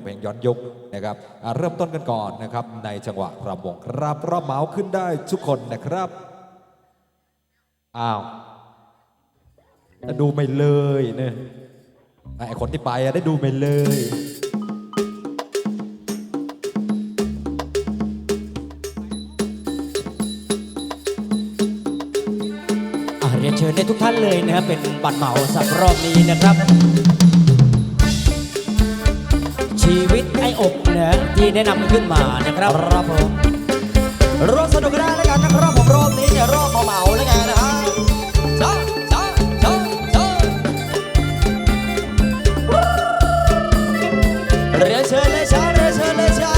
ทเพลงย้อนยุคนะครับเริ่มต้นกันก่อนนะครับในจังหวะรำวงครับรับเหมาขึ้นได้ทุกคนนะครับอ้าวดูไม่เลยเนี่ยไอคนที่ไปได้ดูไม่เลยเรียนเชิญได้ทุกท่านเลยนะครับเป็นบัตรเหมาสับรอบนี้นะครับ ไอ้อกนะที่แนะนำขึ้นมานะครับครับผมร่วมสนุกได้แล้วกันนะครับผมรอบนี้เนี่ยรอบเหมาๆแล้วกันนะฮะจ้าจ้าจ้าจ้าเรียนเชิญเลยช้าเรียนเชิญเลยช้า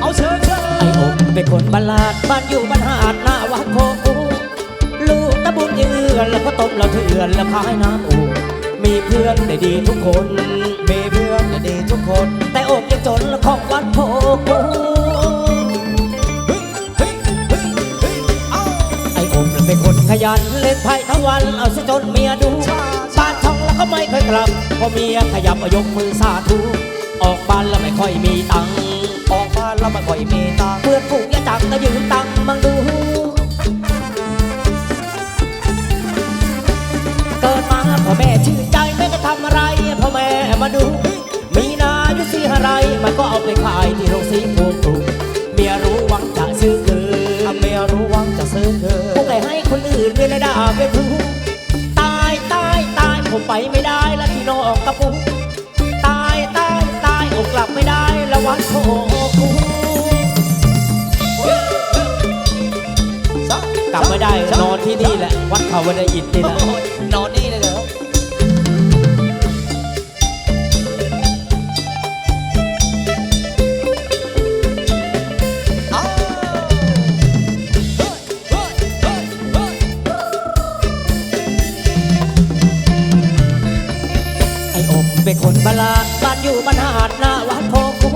เอาเชิญเชิญไอ้อกเป็นคนบัลลาดบ้านอยู่บ้านหาดหน้าวัดโคกูลูกตะบุญยืนแล้วก็ตบเราเถื่อนแล้วขายน้ำอู มีเพื่อนได้ดีทุกคน มีเพื่อนได้ดีทุกคน แต่อกยังจนและของวัดโคกูเฮ้ยเฮ้ยเฮ้ยเฮ้ยเอ้าไอ้อกเป็นคนขยันเล่นไพ่ทั้งวันเอาซะจนเมียดูบ้านช่องแล้วก็ไม่เคยกลับพอเมียขยับอยกมือสาธุออกบ้านแล้วไม่ค่อยมีตังค์ออกบ้านแล้วไม่ค่อยมีตังค์เพื่อนฝูงอย่าจังก็ยืมตังค์มังดู ไปขายที่โรงสีโคกรุงเมียรู้หวังจะซื้อคืนเมียรู้หวังจะซื้อคืนพวกไอ้ให้คนอื่นเวลาด่าไปพูตายตายตายผมไปไม่ได้ละที่นอกกระปุกตายตายตายอกกลับไม่ได้ละวัดโคกูกลับไม่ได้นอนที่นี่แหละวัดเขาวันอินนี่แหละนอน เป็นคนบาลาดบ้านอยู่บ้านหาดหน้าวัดโพกู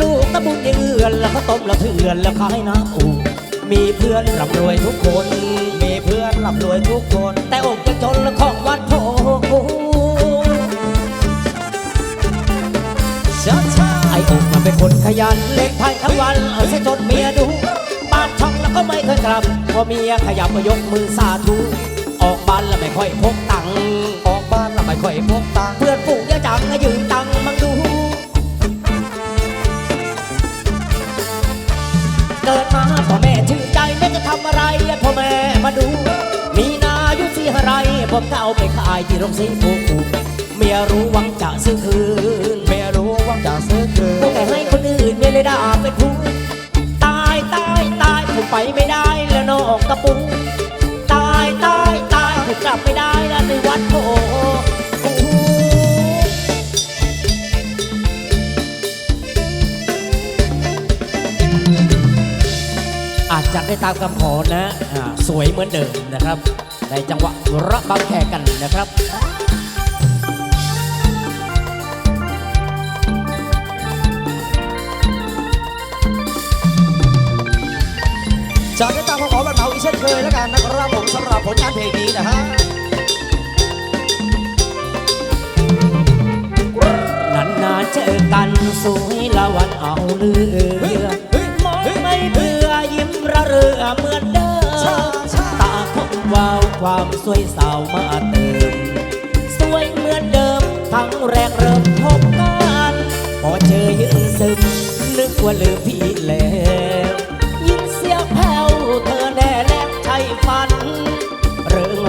ลูกตะบุญเยือนแล้วเขาต้มแล้วเถื่อนแล้วขายน้ำอูมีเพื่อนร่ำรวยทุกคน มีเพื่อนร่ำรวยทุกคน แต่อกยังจนและของวัดโพกูชาชาไอ้อกมันเป็นคนขยันเล่นไพ่ทั้งวันเอาซะจนเมียดูบ้านช่องแล้วก็ไม่เคยกลับพอเมียขยับมายกมือสาธุออกบ้านแล้วไม่ค่อยพกตังค์ บ้านแล้วไม่ค่อยพกตังค์เพื่อนฝูงอย่าจังก็ยืมตังค์มังดู เกิดมาพ่อแม่ชื่นใจไม่จะทำอะไรพ่อแม่มาดู มีนายุสีอะไรผมก็เอาไปขายที่โรงสีโคกูเมียรู้หวังจะซื้อคืนเมียรู้หวังจะซื้อคืนพวกแต่ให้คนอื่นเมียเลยด่าเป็นผู้ตายตายตายผมไปไม่ได้แล้วนอกกระปุงตายตาย ตายผมกลับไม่ได้แล้วในวัดโพอาจจะได้ตามคำขอนะ สวยเหมือนเดิมนะครับ ในจังหวะระบำแขกกันนะครับ จากได้ตามคำขอบัตรเหมาอีกเช่นเคยแล้วกันนะครับผมสำหรับผลงานเพลงนี้นะฮะนานๆเจอกันสวยละวันเอาเลือมองไม่เบื่อยิ้มระเรือเหมือนเดิมตาคงวาวความสวยสาวมาเติม สวยเหมือนเดิม ทั้งแรกเริ่มพบกัน พอเจอยืนซึมนึกว่าลืมพี่แล้ว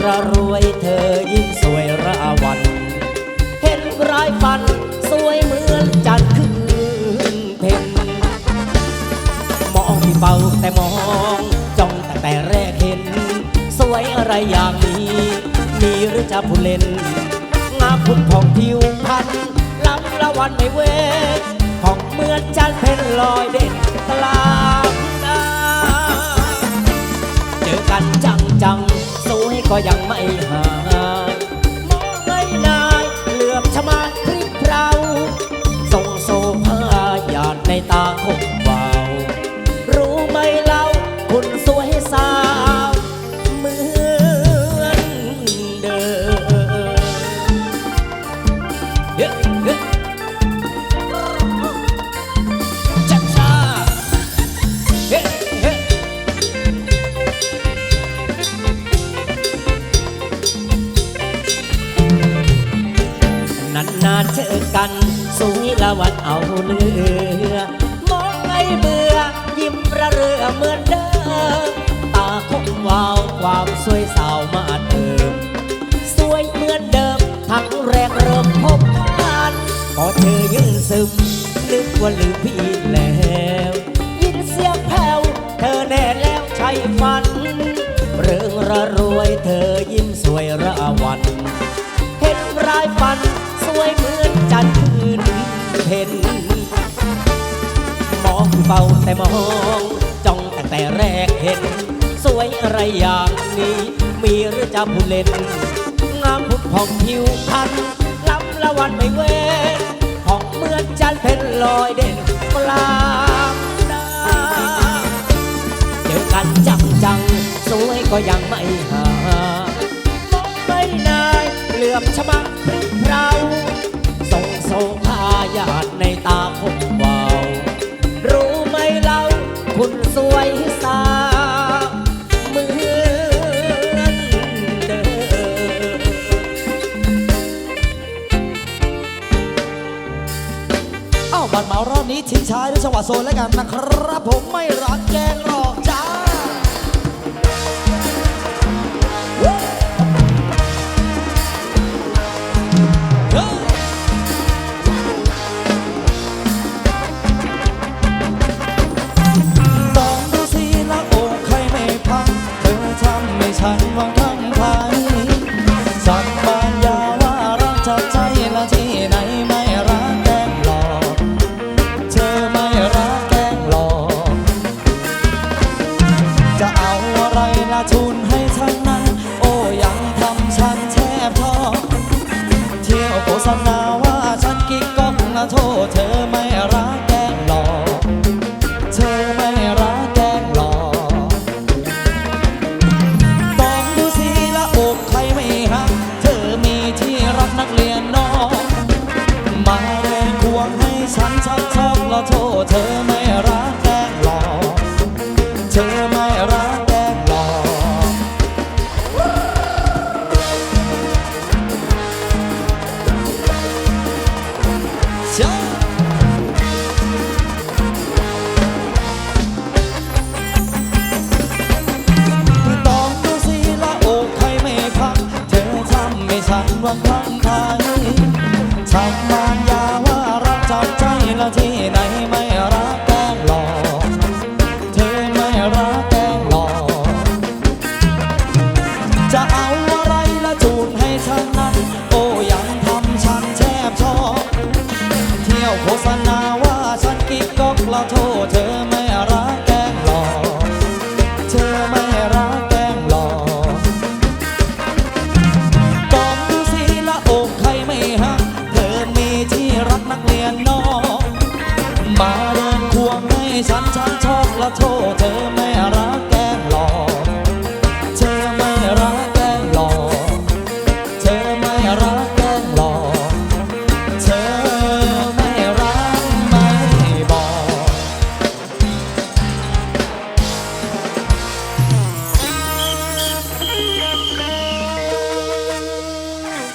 ระรวยเธอยิ่งสวยระวัน เห็นรายฟัน สวยเหมือนจันทร์คืนเพ็ญมองที่เบาแต่มองจ้องแต่แต่แรกเห็น สวยอะไรอย่างนี้ มีหรือจะผู้เล่น งามพุ่นผ่องผิวพันล้ำละวันไม่เว้นผ่องเหมือนจันทร์เพ็ญลอยเด่นกลางนาเจอกันจัง ก็ยังไม่หายมองไม่ได้เหลือบชะมาพริบเราส่งโซภาหยาดในตาคง วามสวยสาวมาเติมสวยเหมือนเดิม ทั้งแรกเริ่มพบกันพอเธอยืนซึมนึกว่าลืมพี่แล้วยินเสียงแผ่วเธอแน่แล้วใช่ฝัน เรื่องระรวยเธอยิ้มสวยระวัน เห็นรายฟัน สวยเหมือนจันทร์คืนเพ็ญมองเฝ้าแต่มองจ้องตั้งแต่แรกเห็น สวยอะไรอย่างนี้ มีหรือจะผู้เล่น งามพุดผ่องผิวพรรณล้ำละวันไม่เว้นผ่องเหมือนจันเพ็ญลอยเด่นกลางดาเจอกันจังจังๆสวยก็ยังไม่หามองไม่นายเหลือมชะมังพริ้งเพราส่งโซภายาดในตาคมวาวรู้ไหมเล่าคุณสวยสา นี้ทิ้งชายด้วยจังหวะโซนแล้วกันนะครับผมไม่รักแกงรอ ว่าคลั่งไคล้ทำไม